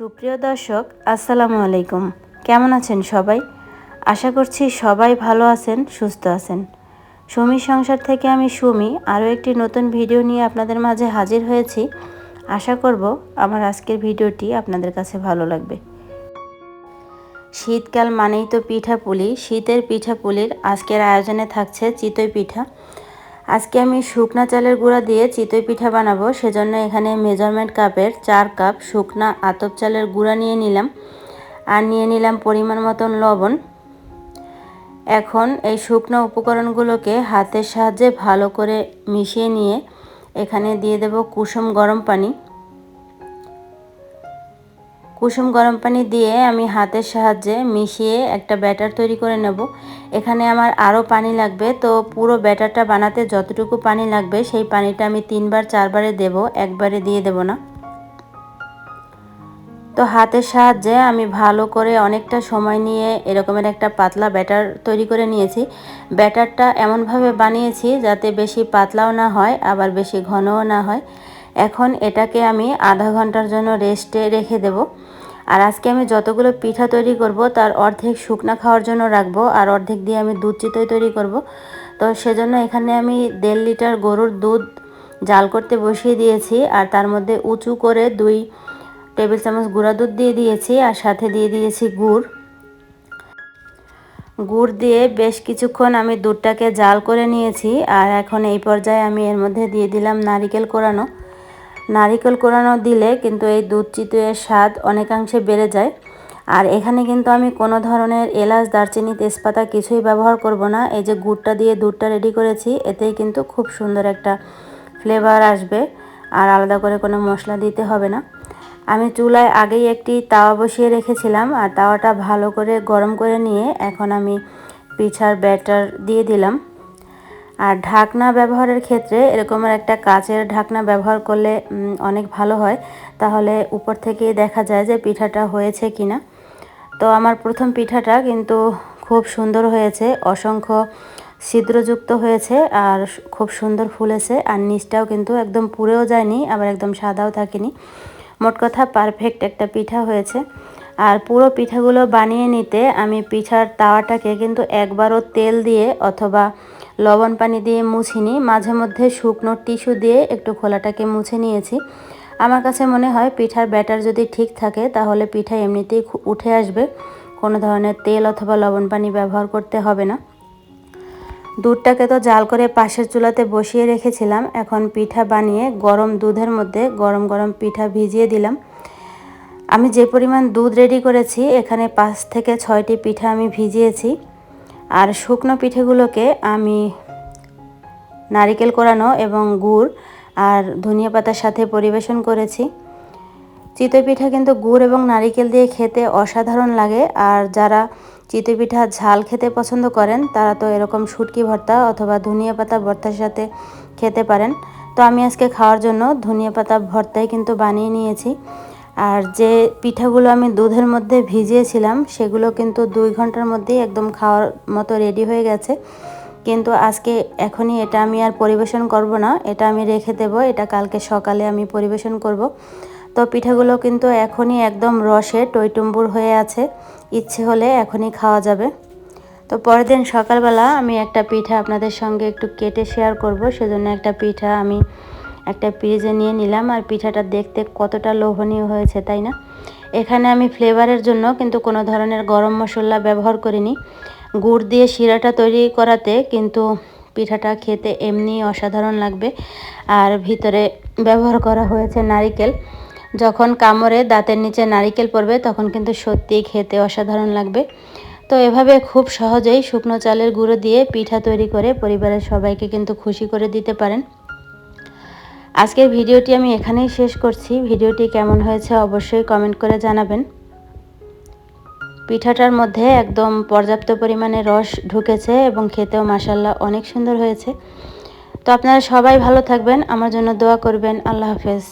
সুপ্রিয় দর্শক, আসসালামু আলাইকুম। কেমন আছেন সবাই? আশা করছি সবাই ভালো আছেন, সুস্থ আছেন। সুমি সংসার থেকে আমি সুমি, আরও একটি নতুন ভিডিও নিয়ে আপনাদের মাঝে হাজির হয়েছি। আশা করব আমার আজকের ভিডিওটি আপনাদের কাছে ভালো লাগবে। শীতকাল মানেই তো পিঠা পুলি শীতের পিঠা পুলির আজকের আয়োজনে থাকছে চিতই পিঠা। আজকে আমি শুকনা চালের গুঁড়া দিয়ে চিতই পিঠা বানাবো, সেজন্য এখানে মেজারমেন্ট কাপের চার কাপ শুকনা আতপ চালের গুঁড়া নিয়ে নিলাম আর নিয়ে নিলাম পরিমাণ মতন লবণ। এখন এই শুকনো উপকরণগুলোকে হাতের সাহায্যে ভালো করে মিশিয়ে নিয়ে এখানে দিয়ে দেব কুসুম গরম পানি। কুসুম গরম পানি দিয়ে আমি হাতের সাহায্যে মিশিয়ে একটা ব্যাটার তৈরি করে নেব। এখানে আমার আরও পানি লাগবে, তো পুরো ব্যাটারটা বানাতে যতটুকু পানি লাগবে সেই পানিটা আমি তিনবার, চারবারে দেব, একবারে দিয়ে দেব না। তো হাতের সাহায্যে আমি ভালো করে অনেকটা সময় নিয়ে এরকমের একটা পাতলা ব্যাটার তৈরি করে নিয়েছি। ব্যাটারটা এমনভাবে বানিয়েছি যাতে বেশি পাতলাও না হয়, আবার বেশি ঘনও না হয়। এখন এটাকে আমি আধা ঘণ্টার জন্য রেস্টে রেখে দেব। আর আজকে আমি যতগুলো পিঠা তৈরি করব, তার অর্ধেক শুকনা খাওয়ার জন্য রাখব, আর অর্ধেক দিয়ে আমি দুধ চিতই তৈরি করব। তো সেজন্য এখানে আমি দেড় লিটার গরুর দুধ জাল করতে বসিয়ে দিয়েছি, আর তার মধ্যে উঁচু করে দুই টেবিল চামচ গুঁড়া দুধ দিয়ে দিয়েছি, আর সাথে দিয়ে দিয়েছি গুড়। গুড় দিয়ে বেশ কিছুক্ষণ আমি দুধটাকে জাল করে নিয়েছি, আর এখন এই পর্যায়ে আমি এর মধ্যে দিয়ে দিলাম নারিকেল কোরানো। নারিকেল কোরানো দিলে কিন্তু এই দুধ চিতুয়ের স্বাদ অনেকাংশে বেড়ে যায়। আর এখানে কিন্তু আমি কোনো ধরনের এলাচ, দারচিনি, তেজপাতা কিছুই ব্যবহার করব না। এই যে গুড়টা দিয়ে দুধটা রেডি করেছি, এতেই কিন্তু খুব সুন্দর একটা ফ্লেভার আসবে। আর আলাদা করে কোনো মশলা দিতে হবে না। আমি চুলায় আগেই একটি তাওয়া বসিয়ে রেখেছিলাম, আর তাওয়াটা ভালো করে গরম করে নিয়ে এখন আমি পিঠার ব্যাটার দিয়ে দিলাম। আর ঢাকনা ব্যবহারের ক্ষেত্রে এরকমের একটা কাচের ঢাকনা ব্যবহার করলে অনেক ভালো হয়। তাহলে উপর থেকেই দেখা যায় যে পিঠাটা হয়েছে কি না তো আমার প্রথম পিঠাটা কিন্তু খুব সুন্দর হয়েছে, অসংখ্য ছিদ্রযুক্ত হয়েছে আর খুব সুন্দর ফুলেছে আর নিচটাও কিন্তু একদম পুড়েও যায়নি, আবার একদম সাদাও থাকেনি। মোট কথা পারফেক্ট একটা পিঠা হয়েছে। আর পুরো পিঠাগুলো বানিয়ে নিতে আমি পিঠার তাওয়াটাকে কিন্তু একবারও তেল দিয়ে অথবা লবণ পানি দিয়ে মুছিনি। মাঝে মধ্যে শুকনো টিস্যু দিয়ে একটু খোলাটাকে মুছে নিয়েছি। আমার কাছে মনে হয় পিঠার ব্যাটার যদি ঠিক থাকে, তাহলে পিঠা এমনিতেই উঠে আসবে। কোনো ধরনের তেল অথবা লবণ পানি ব্যবহার করতে হবে না। দুধটাকে তো জাল করে পাশের চুলাতে বসিয়ে রেখেছিলাম। এখন পিঠা বানিয়ে গরম দুধের মধ্যে গরম গরম পিঠা ভিজিয়ে দিলাম। আমি যে পরিমাণ দুধ রেডি করেছি, এখানে পাঁচ থেকে ছয়টি পিঠা আমি ভিজিয়েছি। আর শুকনো পিঠেগুলোকে আমি নারিকেল কোরানো এবং গুড় আর ধনিয়া পাতার সাথে পরিবেশন করেছি। চিতই পিঠা কিন্তু গুড় এবং নারিকেল দিয়ে খেতে অসাধারণ লাগে আর যারা চিতই পিঠা ঝাল খেতে পছন্দ করেন, তারা তো এরকম শুটকি ভর্তা অথবা ধনিয়া পাতা ভর্তার সাথে খেতে পারেন। তো আমি আজকে খাওয়ার জন্য ধনিয়া পাতা ভর্তাই কিন্তু বানিয়ে নিয়েছি। আর যে পিঠাগুলো আমি দুধের মধ্যে ভিজিয়েছিলাম, সেগুলো কিন্তু দুই ঘণ্টার মধ্যেই একদম খাওয়ার মতো রেডি হয়ে গেছে। কিন্তু আজকে এখনই এটা আমি আর পরিবেশন করব না, এটা আমি রেখে দেব, এটা কালকে সকালে আমি পরিবেশন করব। তো পিঠাগুলো কিন্তু এখনই একদম রসে টইটুম্বুর হয়ে আছে, ইচ্ছে হলে এখনই খাওয়া যাবে। তো পরের দিন সকালবেলা আমি একটা পিঠা আপনাদের সঙ্গে একটু কেটে শেয়ার করব, সেজন্য একটা পিঠা আমি একটা পিজে নিয়ে নিলাম আর পিঠাটা দেখতে কতটা লোভনীয় হয়েছে, তাই না? এখানে আমি ফ্লেভারের জন্য কিন্তু কোনো ধরনের গরম মশলা ব্যবহার করিনি। গুড় দিয়ে শিরাটা তৈরি করাতে কিন্তু পিঠাটা খেতে এমনি অসাধারণ লাগবে। আর ভিতরে ব্যবহার করা হয়েছে নারিকেল। যখন কামড়ে দাঁতের নিচে নারিকেল পড়বে, তখন কিন্তু সত্যিই খেতে অসাধারণ লাগবে। তো এভাবে খুব সহজেই শুকনো চালের গুঁড়ো দিয়ে পিঠা তৈরি করে পরিবারের সবাইকে কিন্তু খুশি করে দিতে পারেন। আজকের ভিডিওটি আমি এখানেই শেষ করছি। ভিডিওটি কেমন হয়েছে অবশ্যই কমেন্ট করে জানাবেন। পিঠাটার মধ্যে একদম পর্যাপ্ত পরিমাণে রস ঢুকেছে এবং খেতেও মাসাল্লাহ অনেক সুন্দর হয়েছে। তো আপনারা সবাই ভালো থাকবেন। আমার জন্য দোয়া করবেন। আল্লাহ হাফেজ।